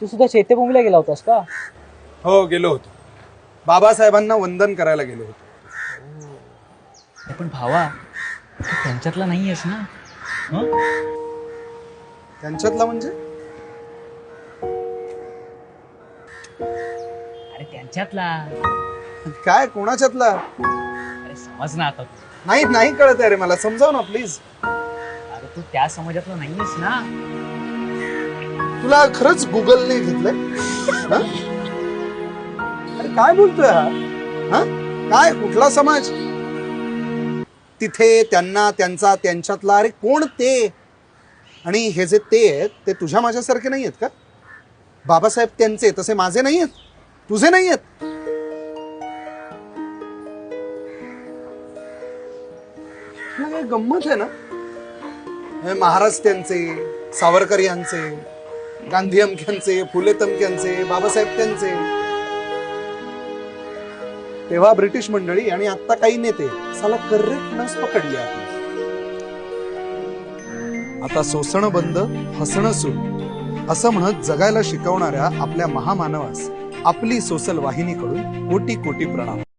तू सुद्धा चैत्यभूमीला गेला होतास का? हो गेलो होतो. बाबासाहेबांना वंदन करायला गेलो होतो. पण भावा तू त्यांच्यातला नाहीयेस ना? हं? त्यांच्यातला म्हणजे? अरे त्यांच्यातला. काय कोणाच्यातला? अरे समज ना आता. तू नाही नाही कळत आहे रे मला. समजाव ना प्लीज अरे तू त्या समाजातला नाहीयेस ना? तुला खरंच गुगलने घेतलंय? हा? अरे काय बोलतोय हा? हा? काय कुठला समाज? तिथे त्यांना त्यांचा त्यांच्यातला अरे कोण ते? आणि हे जे ते आहेत ते तुझ्या माझ्यासारखे नाही आहेत का? बाबासाहेब त्यांचे तसे माझे नाही आहेत तुझे नाही आहेत काय गंमत आहे ना? हे महाराज त्यांचे सावरकर यांचे गांधी अमक्यांचे फुले तमक्यांचे बाबासाहेब त्यांचे. तेव्हा ब्रिटिश मंडळी आणि आता काही नेते साला करेक्टनेस पकडली आपली आता सोसणं बंद हसणं सुरू. असं म्हणत जगायला शिकवणाऱ्या आपल्या महामानवास आपली सोसल वाहिनीकडून कोटी कोटी प्रणाम.